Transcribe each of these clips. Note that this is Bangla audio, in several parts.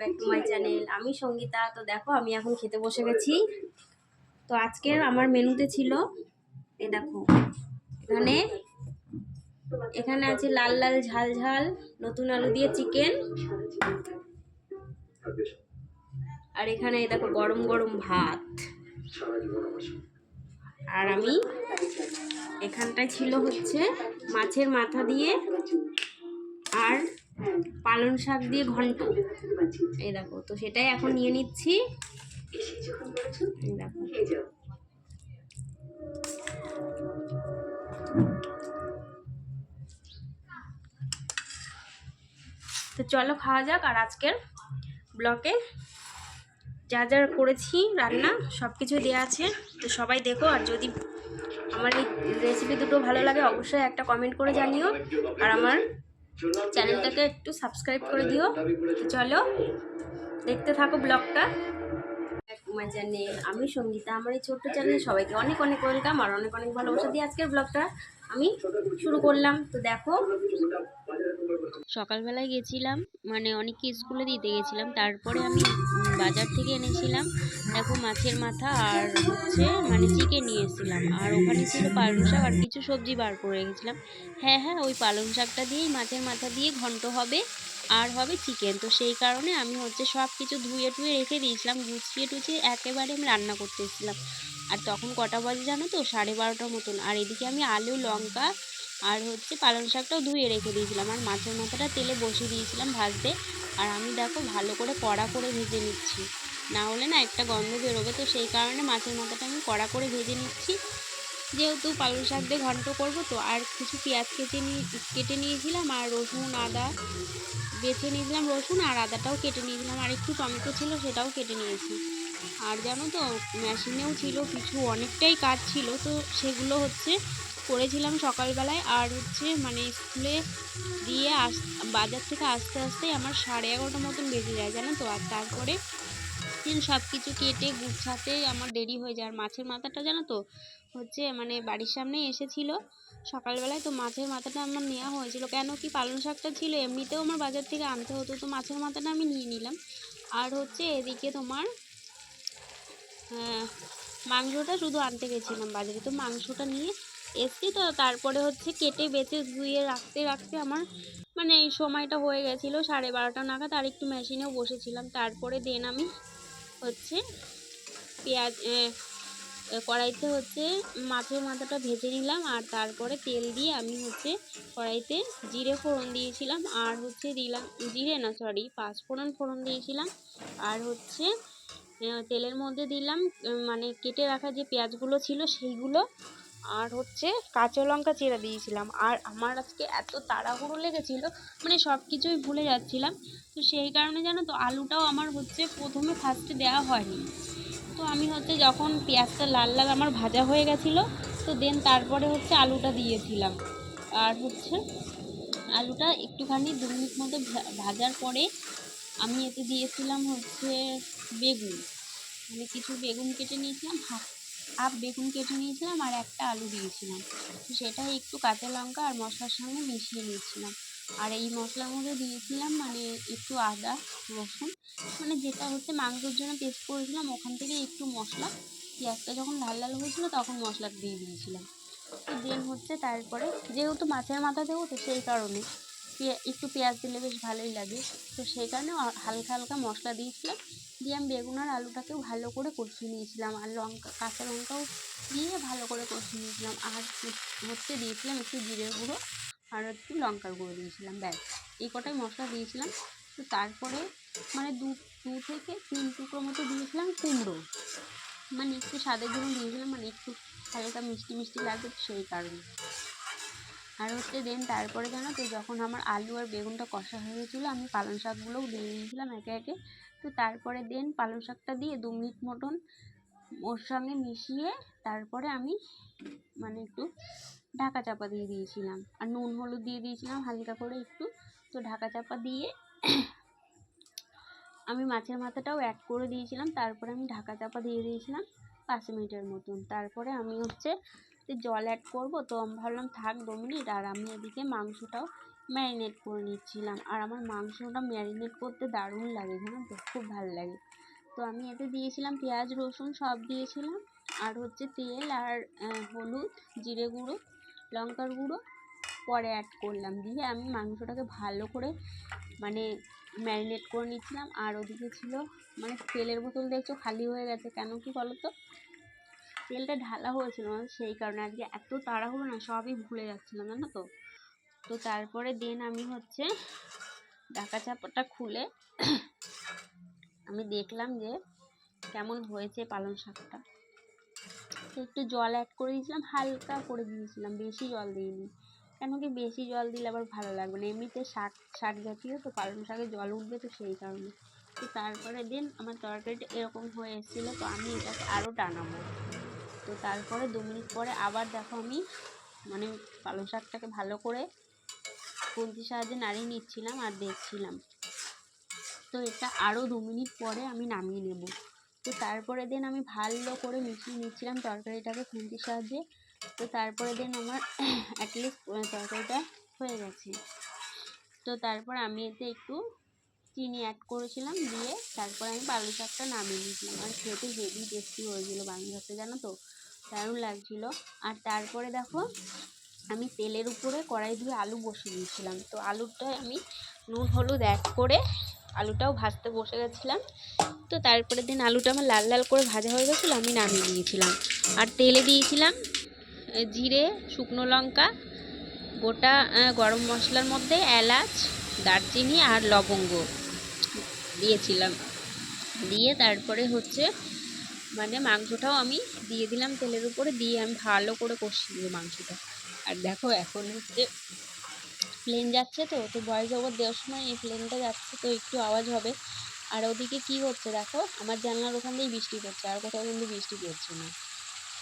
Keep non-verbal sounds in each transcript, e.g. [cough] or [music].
ব্যাক টু মাই চ্যানেল আমি সঙ্গীতা, তো দেখো আমি এখন খেতে বসে গেছি। তো আজকের আমার মেনুতে ছিল এ দেখো, এখানে এখানে আছে লাল লাল ঝাল ঝাল, নতুন আলু দিয়ে চিকেন। আর এখানে দেখো গরম গরম ভাত। আর আমি, এখানটায় ছিল হচ্ছে মাছের মাথা দিয়ে আর পালং শাক দিয়ে ঘন্ট। এই দেখো, তো সেটাই এখন নিয়ে নিচ্ছি। দেখো। তো চলো খাওয়া যাক, আর আজকের ব্লকে যা যা করেছি, রান্না সব কিছু দেওয়া আছে। তো সবাই দেখো, আর যদি আমার এই রেসিপি দুটো ভালো লাগে, অবশ্যই একটা কমেন্ট করে জানিও। আর আমার চ্যানেলটাকে একটু সাবস্ক্রাইব করে দিও। চলো, দেখতে থাকো ব্লগটা। জানে, আমি সঙ্গীতা, আমার এই ছোট্ট চ্যানেল সবাইকে অনেক অনেক ওয়েলকাম আর অনেক অনেক ভালোবাসা দিয়ে আজকের ব্লগটা আমি শুরু করলাম। তো দেখো সকালবেলায় গেছিলাম মানে অনেককে স্কুলে দিতে গেছিলাম। তারপরে আমি বাজার থেকে এনেছিলাম, দেখো মাছের মাথা আর হচ্ছে মানে চিকেন নিয়ে এসেছিলাম। আর ওখানে ছিল পালং শাক আর কিছু সবজি বার করে রেখেছিলাম। হ্যাঁ হ্যাঁ ওই পালং শাকটা দিয়েই মাছের মাথা দিয়ে ঘন্ট হবে আর হবে চিকেন তো সেই কারণে আমি হচ্ছে সব কিছু ধুয়ে টুয়ে রেখে দিয়েছিলাম, গুছিয়ে টুছিয়ে একেবারে আমি রান্না করতে এসেছিলাম। আর তখন কটা বাজে জানো তো? সাড়ে বারোটার মতন। আর এদিকে আমি আলু, লঙ্কা আর হচ্ছে পালং শাকটাও ধুয়ে রেখে দিয়েছিলাম। আর মাছের মাথাটা তেলে বসিয়ে দিয়েছিলাম ভাজতে। আর আমি দেখো ভালো করে কড়া করে ভেজে নিচ্ছি। না হলে না একটা গন্ধ বেরোবে। তো সেই কারণে মাছের মাথাটা আমি কড়া করে ভেজে নিচ্ছি। যেহেতু পালং শাক দিয়ে ঘন্ট করব, তো আর কিছু পেঁয়াজ কেটে নিয়ে কেটে নিয়েছিলাম আর রসুন, আদা বেছে নিয়েছিলাম। রসুন আর আদাটাও কেটে নিয়েছিলাম। আর একটু টমেটো ছিল সেটাও কেটে নিয়েছি। আর জানো তো মেশিনেও ছিল, কিছু অনেকটাই কাজ ছিল। তো সেগুলো হচ্ছে করেছিলাম সকালবেলায় আর হচ্ছে মানে স্কুলে দিয়ে আস, বাজার থেকে আসতে আসতে আমার সাড়ে এগারোটার মতন বেজে যায়, জানো তো? আর তারপরে সব কিছু কেটে গুছাতে আমার দেরি হয়ে যায়। আর মাছের মাথাটা জানো তো? হচ্ছে মানে বাড়ির সামনেই এসেছিল। সকালবেলায় তো মাছের মাথাটা আমার নেওয়া হয়েছিল। কেন কি পালং শাকটা ছিল, এমনিতেও আমার বাজার থেকে আনতে হতো। তো মাছের মাথাটা আমি নিয়ে নিলাম। আর হচ্ছে এদিকে তোমার মাংসটা শুধু আনতে গেছিলাম বাজারে। তো মাংসটা নিয়ে এসছি তো, তারপরে হচ্ছে কেটে বেঁচে ধুয়ে রাখতে রাখতে আমার মানে এই সময়টা হয়ে গেছিল সাড়ে বারোটা নাগাদ, আর একটু মেশিনেও বসেছিলাম। তারপরে দেন আমি হচ্ছে পেঁয়াজ কড়াইতে হচ্ছে মাছের মাথাটা ভেজে নিলাম, আর তারপরে তেল দিয়ে আমি হচ্ছে কড়াইতে জিরে ফোড়ন দিয়েছিলাম, আর হচ্ছে দিলাম, জিরে না সরি পাঁচফোড়ন ফোড়ন ফোড়ন দিয়েছিলাম, আর হচ্ছে তেলের মধ্যে দিলাম মানে কেটে রাখা যে পেঁয়াজগুলো ছিল সেইগুলো আর হচ্ছে কাঁচা লঙ্কা চেরা দিয়েছিলাম। আর আমার আজকে এত তাড়াহুড়ো লেগেছিলো মানে সব কিছুই ভুলে যাচ্ছিলাম। তো সেই কারণে জানো তো, আলুটাও আমার হচ্ছে প্রথমে ফার্স্টে দেওয়া হয়নি। তো আমি হচ্ছে যখন পেঁয়াজটা লাল লাল আমার ভাজা হয়ে গেছিল, তো দেন তারপরে হচ্ছে আলুটা দিয়েছিলাম। আর হচ্ছে আলুটা একটুখানি দু মিনিট মতো ভাজার পরে আমি এতে দিয়েছিলাম হচ্ছে বেগুন। মানে কিছু বেগুন কেটে নিয়েছিলাম, হাফ হাফ বেগুন কেটে নিয়েছিলাম আর একটা আলু দিয়েছিলাম। তো সেটা একটু কাঁচা লঙ্কা আর মশলার সঙ্গে মিশিয়ে নিয়েছিলাম। আর এই মশলার মধ্যে দিয়েছিলাম মানে একটু আদা, রসুন মানে যেটা হচ্ছে মাংসের জন্য পেস্ট করেছিলাম, ওখান থেকে একটু মশলা, পেঁয়াজটা যখন লাল লাল হয়েছিল তখন মশলা দিয়ে দিয়েছিলাম। তো দেন হচ্ছে তারপরে যেহেতু মাছের মাথা দেবো তো সেই কারণে একটু পেঁয়াজ দিলে বেশ ভালোই লাগে। তো সেই কারণে হালকা হালকা মশলা দিয়েছিলাম দিয়ে আমি বেগুন আর আলুটাকেও ভালো করে কষিয়ে নিয়েছিলাম। আর লঙ্কা, কাঁচা লঙ্কাও দিয়ে ভালো করে কষিয়ে নিয়েছিলাম। আর হচ্ছে- দিয়েছিলাম একটু জিরে গুঁড়ো আর একটু লঙ্কার গুঁড়ো দিয়েছিলাম, ব্যাস। এই কটাই মশলা দিয়েছিলাম। তো তারপরে মানে দু দু থেকে তিন টুকরো মতো দিয়েছিলাম কুমড়ো। মানে একটু স্বাদের জন্য দিয়েছিলাম মানে একটু হালকা মিষ্টি মিষ্টি লাগবে সেই কারণে। আর হচ্ছে দেন তারপরে জানো তো যখন আমার আলু আর বেগুনটা কষা হয়ে গেছিল, আমি পালং শাকগুলোও দিয়ে দিয়েছিলাম একে একে। তো তারপরে দেন পালং শাকটা দিয়ে দু মিনিট মতন ওর সঙ্গে মিশিয়ে তারপরে আমি মানে একটু ঢাকা চাপা দিয়ে দিয়েছিলাম। আর নুন হলুদ দিয়ে দিয়েছিলাম হালকা করে একটু। তো ঢাকা চাপা দিয়ে আমি মাছের মাথাটাও অ্যাড করে দিয়েছিলাম। তারপরে আমি ঢাকা চাপা দিয়ে দিয়েছিলাম পাঁচ মিনিটের মতন। তারপরে আমি হচ্ছে যে জল অ্যাড করব। তো আমি ভাবলাম, থাক দু মিনিট, আর আমি এদিকে মাংসটাও ম্যারিনেট করে নিচ্ছিলাম। আর আমার মাংসটা ম্যারিনেট করতে দারুণ লাগে জানো তো? খুব ভালো লাগে। তো আমি এতে দিয়েছিলাম পেঁয়াজ, রসুন সব দিয়েছিলাম, আর হচ্ছে তেল আর হলুদ, জিরে গুঁড়ো, লঙ্কার গুঁড়ো পরে অ্যাড করলাম। দিয়ে আমি মাংসটাকে ভালো করে মানে ম্যারিনেট করে নিচ্ছিলাম। আর ওদিকে ছিল মানে তেলের বোতল দেখছ, খালি হয়ে গেছে। কেন কি বলো তো তেলটা ঢালা হয়েছিল সেই কারণে আজকে এত তাড়াহুড়ো না, সবই ভুলে যাচ্ছিলাম, জানো তো? তো তারপরে দেন আমি হচ্ছে ঢাকা চাপাটা খুলে আমি দেখলাম যে কেমন হয়েছে পালং শাকটা। একটু জল অ্যাড করে দিয়েছিলাম, হালকা করে দিয়েছিলাম, বেশি জল দিইনি। কেন কি বেশি জল দিলে আবার ভালো লাগবে না, এমনিতে শাক শাক জাতীয় তো পালং শাকে জল উঠবে তো সেই কারণে। তো তারপরে দিন আমার তরকারিটা এরকম হয়ে এসেছিল, তো আমি এটাকে আরও টানাবো। তো তারপরে দু মিনিট পরে আবার দেখো আমি মানে পালং শাকটাকে ভালো করে খুন্তির সাহায্যে নাড়িয়ে নিচ্ছিলাম আর দেখছিলাম। তো এটা আরও দু মিনিট পরে আমি নামিয়ে নেব। তো তারপরে দিন আমি ভালো করে মিশিয়ে নিচ্ছিলাম তরকারিটাকে খুন্তির সাহায্যে। তো তারপরে দিন আমার [coughs] অ্যাটলিস্ট তরকারিটা হয়ে গেছে। তো তারপর আমি এতে একটু চিনি অ্যাড করেছিলাম দিয়ে তারপর আমি পালং শাকটা নামিয়ে নিয়েছিলাম। আর খেতে হেভি টেস্টি হয়েছিল পালং শাকটা জানো তো? দারুণ লাগছিল। আর তারপরে দেখো, আমি তেলের উপরে কড়াই দিয়ে আলু বসিয়ে দিয়েছিলাম। তো আলুটা আমি নুন, হলুদ এক করে আলুটাও ভাজতে বসে গেছিলাম। তো তারপরের দিন আলুটা আমার লাল লাল করে ভাজা হয়ে গেছিল, আমি নামিয়ে দিয়েছিলাম আর তেলে দিয়েছিলাম জিরে, শুকনো লঙ্কা, গোটা গরম মশলার মধ্যে এলাচ, দারচিনি আর লবঙ্গ দিয়েছিলাম। দিয়ে তারপরে হচ্ছে মানে মাংসটাও আমি দিয়ে দিলাম তেলের উপরে, দিয়ে আমি ভালো করে কষিয়ে দেবো মাংসটা। আর দেখো এখন হচ্ছে প্লেন যাচ্ছে তো তো ভয়েস ওভার দেওয়ার সময় এই প্লেনটা যাচ্ছে তো একটু আওয়াজ হবে। আর ওদিকে কি হচ্ছে দেখো, আমার জানলার ওখান দিয়েই বৃষ্টি পড়ছে, আর কোথাও কিন্তু বৃষ্টি পড়ছে না।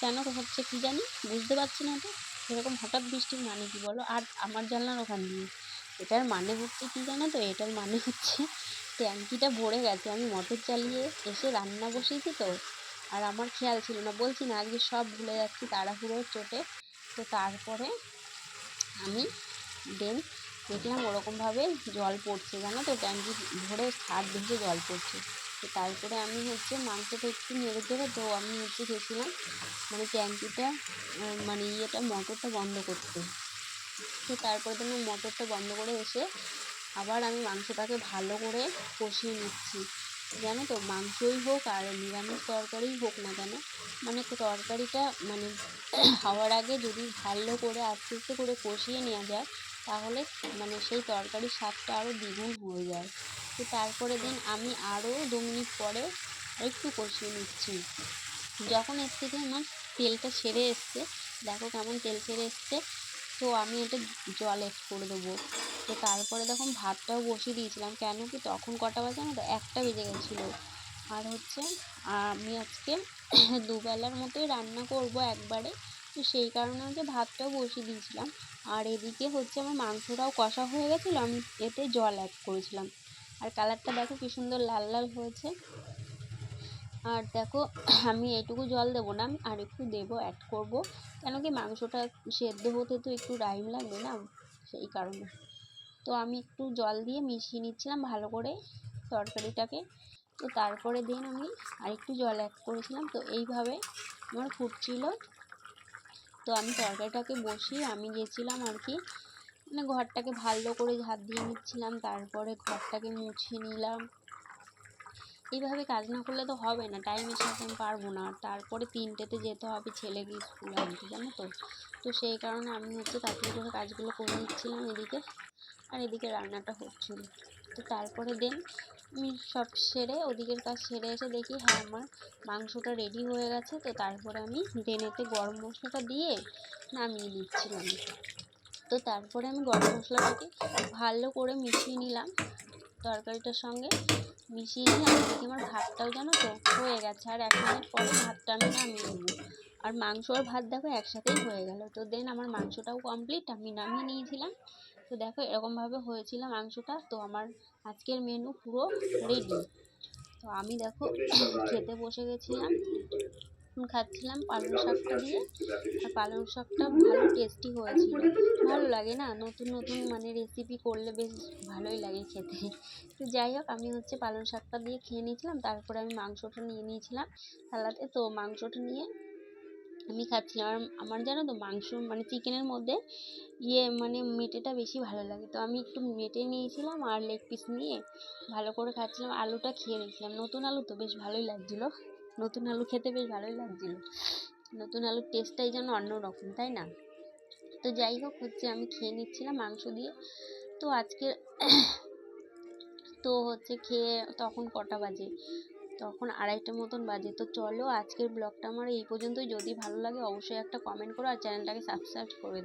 কেন হচ্ছে কি জানি? বুঝতে পারছি না তো। এরকম হঠাৎ বৃষ্টির মানে কি বলো? আর আমার জানলার ওখান দিয়ে, এটার মানে হচ্ছে কি জানো তো? এটার মানে হচ্ছে ট্যাঙ্কিটা ভরে গেছে। আমি মোটর চালিয়ে এসে রান্না বসিয়েছি তো। আর আমার খেয়াল ছিল না। বলছি না, আজকে সব ভুলে যাচ্ছি তাড়াহুড়োর চোটে। তো তারপরে আমি দেন দেখলাম ওরকমভাবে জল পড়ছে, জানো তো, ট্যাঙ্কি ভরে ছাদ ভেসে জল পড়ছে। তো তারপরে আমি হচ্ছে মাংসটা একটু নেড়ে দেবো তো আমি হচ্ছে গেছিলাম মানে ট্যাঙ্কিটা মানে ইয়েটা, মোটরটা বন্ধ করতে। তো তারপরে তো মোটরটা বন্ধ করে এসে আবার আমি মাংসটাকে ভালো করে কষিয়ে নিচ্ছি। জানো তো, মাংসই হোক আর নিরামিষ তরকারিই হোক না কেন মানে তরকারিটা মানে [clears throat] হওয়ার আগে যদি ভালো করে আস্তে আস্তে করে কষিয়ে নেওয়া যায়, তাহলে মানে সেই তরকারির স্বাদটা আরও দ্বিগুণ হয়ে যায়। তো তারপরে দিন আমি আরও দু মিনিট পরে একটু কষিয়ে নিচ্ছি। যখন এর থেকে আমার তেলটা ছেড়ে এসছে, দেখো কেমন তেল ছেড়ে এসছে। তো আমি এটা জল অ্যাড করে দেবো। তো তারপরে দেখুন ভাতটাও বসিয়ে দিয়েছিলাম। কেন কি তখন কটা বাজে জানো তো? একটা বেজে গেছিল। আর হচ্ছে, আমি আজকে [clears throat] দুবেলার মতোই রান্না করব একবারে। তো সেই কারণে হচ্ছে ভাতটাও বসিয়ে দিয়েছিলাম। আর এদিকে হচ্ছে আমার মাংসটাও কষা হয়ে গেছিল। আমি এতে জল অ্যাড করেছিলাম। আর কালারটা দেখো কি সুন্দর লাল লাল হয়েছে। আর দেখো, [clears throat] আমি এটুকু জল দেবো না, আমি আর একটু দেবো অ্যাড করব। কেন কি মাংসটা সেদ্ধ হতে তো একটু টাইম লাগবে না, সেই কারণে। তো আমি একটু জল দিয়ে মিশিয়ে নিচ্ছিলাম ভালো করে তরকারিটাকে। তো তারপরে দিন আমি আরেকটু জল অ্যাড করেছিলাম, তো এইভাবে আমার ফুটছিল। তো আমি তরকারিটাকে বসিয়ে আমি গেছিলাম আর কি মানে ঘরটাকে ভালো করে ঝাঁট দিয়ে নিচ্ছিলাম, তারপরে ঘরটাকে মুছে নিলাম। এইভাবে কাজ না করলে তো হবে না টাইমের সাথে আমি পারব না। তারপরে তিনটেতে যেতে হবে ছেলেকে স্কুলে আনতে, জানো তো? তো সেই কারণে আমি হচ্ছে তাড়াতাড়ি করে কাজগুলো করে নিচ্ছিলাম এদিকে। আর এদিকে রান্নাটা হচ্ছিল। তো তারপরে দেন আমি সব সেরে ওদিকের কাজ সেরে এসে দেখি হ্যাঁ আমার মাংসটা রেডি হয়ে গেছে। তো তারপরে আমি ডেনেতে গরম মশলাটা দিয়ে নামিয়ে দিচ্ছিলাম তো তারপরে আমি গরম মশলাটাকে ভালো করে মিশিয়ে নিলাম তরকারিটার সঙ্গে। মিশিয়ে নিয়ে আর দেখি আমার ভাতটাও জানো তো হয়ে গেছে। আর এক মিনিট পরে ভাতটা আমি নামিয়ে নেব। আর মাংস আর ভাত দেখো একসাথেই হয়ে গেল। তো দেন আমার মাংসটাও কমপ্লিট আমি নামিয়ে নিয়েছিলাম। তো দেখো এরকমভাবে হয়েছিল মাংসটা। তো আমার আজকের মেনু পুরো রেডি তো আমি দেখো খেতে বসে গেছিলাম। খাচ্ছিলাম পালং শাকটা দিয়ে। আর পালং শাকটা ভালো টেস্টি হয়েছিল। ভালো লাগে না? নতুন নতুন মানে রেসিপি করলে বেশ ভালোই লাগে খেতে। তো যাই হোক আমি হচ্ছে পালং শাকটা দিয়ে খেয়ে নিয়েছিলাম। তারপরে আমি মাংসটা নিয়ে নিয়েছিলাম থালাতে তো মাংসটা নিয়ে আমি খাচ্ছিলাম। আর আমার জানো তো মাংস মানে চিকেনের মধ্যে ইয়ে মানে মেটেটা বেশি ভালো লাগে। তো আমি একটু মেটে নিয়েছিলাম আর লেগ পিস নিয়ে ভালো করে খাচ্ছিলাম। আলুটা খেয়ে নিয়েছিলাম। নতুন আলু তো বেশ ভালোই লাগছিল। নতুন আলু খেতে বেশ ভালোই লাগছিল। নতুন আলুর টেস্টটাই যেন অন্যরকম, তাই না? তো যাই হোক, হচ্ছে আমি খেয়ে নিচ্ছিলাম মাংস দিয়ে। তো আজকে [coughs] তো হচ্ছে খেয়ে তখন কটা বাজে? তখন আড়াইটা মতন বাজে। তো চলো আজকের ব্লগটা আমার এই পর্যন্তই। যদি ভালো লাগে অবশ্যই একটা কমেন্ট করো আর চ্যানেলটাকে সাবস্ক্রাইব করে দিও।